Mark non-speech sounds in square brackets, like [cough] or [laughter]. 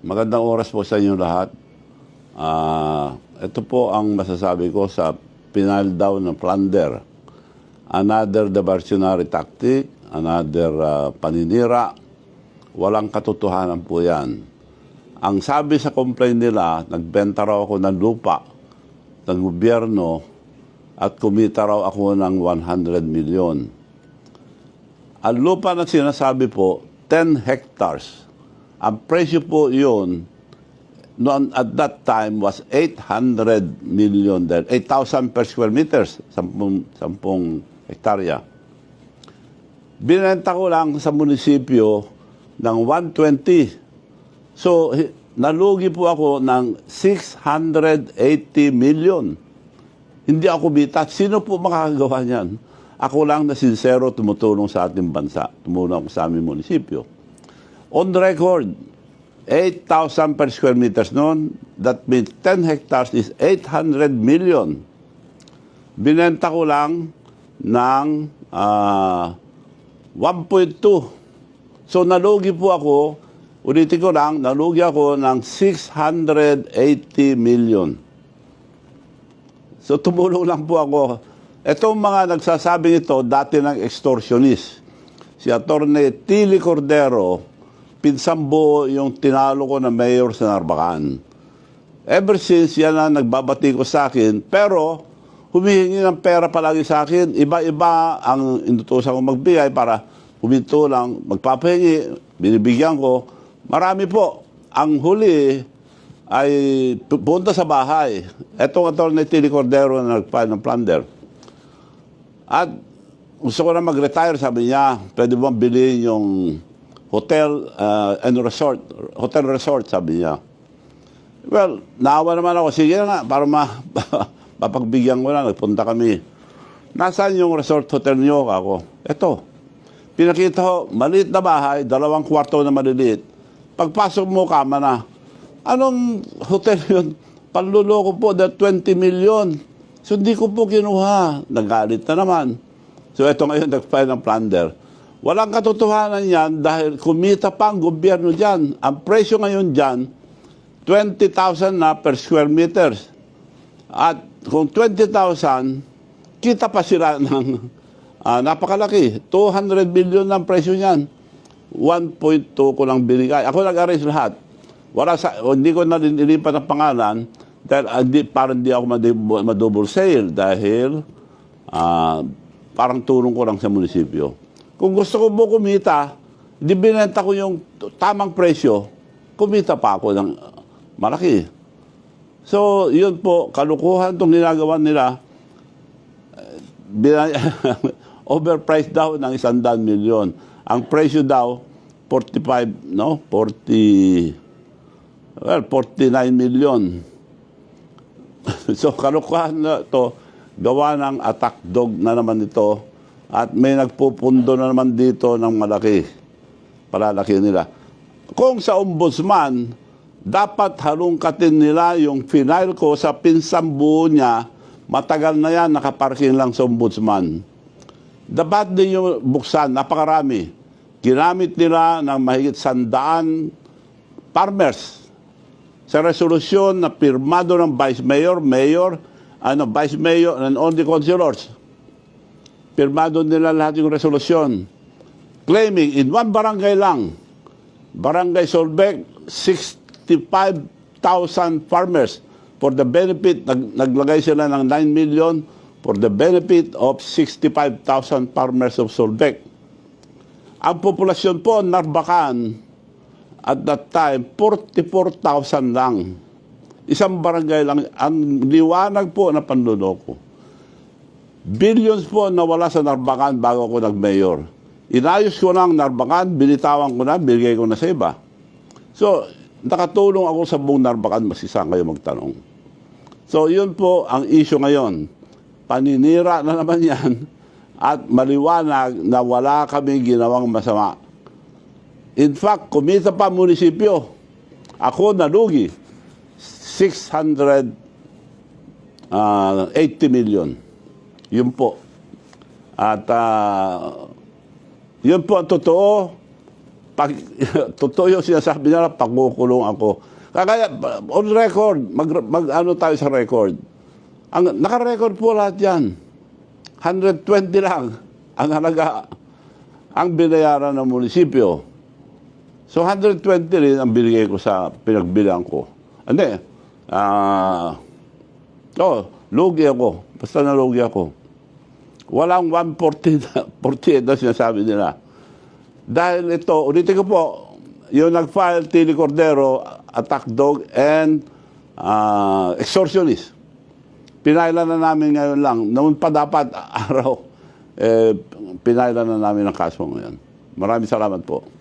Magandang oras po sa inyo lahat. Ah, ito po ang masasabi ko sa pinal down ng plunder. Another diversionary tactic, another ah, paninira. Walang katotohanan po yan. Ang sabi sa complaint nila, nagbenta raw ako ng lupa ng gobyerno at kumita raw ako ng 100 million. Ang lupa na sinasabi po, 10 hectares. Ang presyo po yun, noon at that time was 800 million, then 8,000 per square meters, 10, 10 hektarya. Binenta ko lang sa munisipyo ng 120. So, nalugi po ako ng 680 million. Hindi ako bita. Sino po makakagawa niyan? Ako lang na sincero tumutulong sa ating bansa. Tumulong ako sa aming munisipyo. On record, 8,000 per square meters noon. That means 10 hectares is 800 million. Binenta ko lang ng ah, 1.2. So nalugi po ako, ulitin ko lang, nalugi ako ng 680 million. So tumulong lang po ako. Itong mga nagsasabing ito, dati ng extortionist. Si Atty. Tili Cordero, pinsang buo yung tinalo ko na mayor sa Narbacan. Ever since, yan ang nagbabati ko sa akin. Pero, humihingi ng pera palagi sa akin. Iba-iba ang inutusan ko magbigay para huminto lang, magpapahingi, binibigyan ko. Marami po. Ang huli ay pu- punta sa bahay. Etong attorney Tili Cordero na nagpa ng plunder. At gusto ko na mag-retire, sabi niya, pwede bang bilhin yung hotel uh, and resort, hotel resort, sabi niya. Well, naawa naman ako. Sige nga, para ma [laughs] mapagbigyan ko na. Nagpunta kami. Nasaan yung resort hotel niyo? Ako, eto. Pinakita ko, maliit na bahay, dalawang kwarto na maliliit. Pagpasok mo, kama na. Anong hotel yun? Panluloko po, that 20 million. So, hindi ko po kinuha. Nagalit na naman. So, ito ngayon, nag-file ng plunder. Walang katotohanan yan dahil kumita pa ang gobyerno dyan. Ang presyo ngayon dyan, 20,000 na per square meters. At kung 20,000, kita pa sila [laughs] ng ah, napakalaki. 200 billion ang presyo niyan. 1.2 ko lang binigay. Ako nag-arrange lahat. Wala sa, hindi ko na nilipat ang pangalan dahil ah, di, parang hindi ako madouble sale dahil ah, parang tulong ko lang sa munisipyo. Kung gusto ko mo kumita, di binenta ko yung tamang presyo, kumita pa ako ng malaki. So, yun po, kalukuhan itong ginagawa nila. [laughs] Overpriced daw ng isandaan milyon. Ang presyo daw, 45, no? 40, well, 49 million. [laughs] so, kalukuhan na to gawa ng attack dog na naman ito at may nagpupundo na naman dito ng malaki. Palalaki nila. Kung sa ombudsman, dapat halungkatin nila yung final ko sa pinsang buo niya, matagal na yan, nakaparking lang sa ombudsman. Dapat din yung buksan, napakarami. Ginamit nila ng mahigit sandaan farmers sa resolusyon na pirmado ng Vice Mayor, Mayor, ano, Vice Mayor, and only councilors. Pirmado nila lahat yung resolusyon. Claiming in one barangay lang, Barangay Solbec, 65,000 farmers for the benefit, nag, naglagay sila ng 9 million for the benefit of 65,000 farmers of Solbec. Ang populasyon po, Narbacan, at that time, 44,000 lang. Isang barangay lang, ang liwanag po na panluloko. Billions po nawala sa Narbacan bago ako nag-mayor. Inayos ko na ang Narbacan, binitawan ko na, binigay ko na sa iba. So, nakatulong ako sa buong Narbacan, masisang kayo magtanong. So, yun po ang issue ngayon. Paninira na naman [laughs] yan at maliwanag na wala kami ginawang masama. In fact, kumita pa munisipyo. Ako nalugi. 680 million. Yun po. At ah, yun po ang totoo. pag [laughs] totoo yung sinasabi nila, pagkukulong ako. Kaya on record, mag, mag ano tayo sa record. Ang naka-record po lahat 'yan. 120 lang ang halaga ang binayaran ng munisipyo. So 120 rin ang binigay ko sa pinagbilang ko. Hindi. Ah, oh, lugi ako. Basta nalugi ako. Walang 140 na, 48 na sinasabi nila. Dahil ito, ulitin ko po, yung nag-file Tili Cordero, attack dog, and ah, extortionist. Pinailan na namin ngayon lang. Noon pa dapat [laughs] araw, eh, pinailan na namin ang kaso ngayon. Maraming salamat po.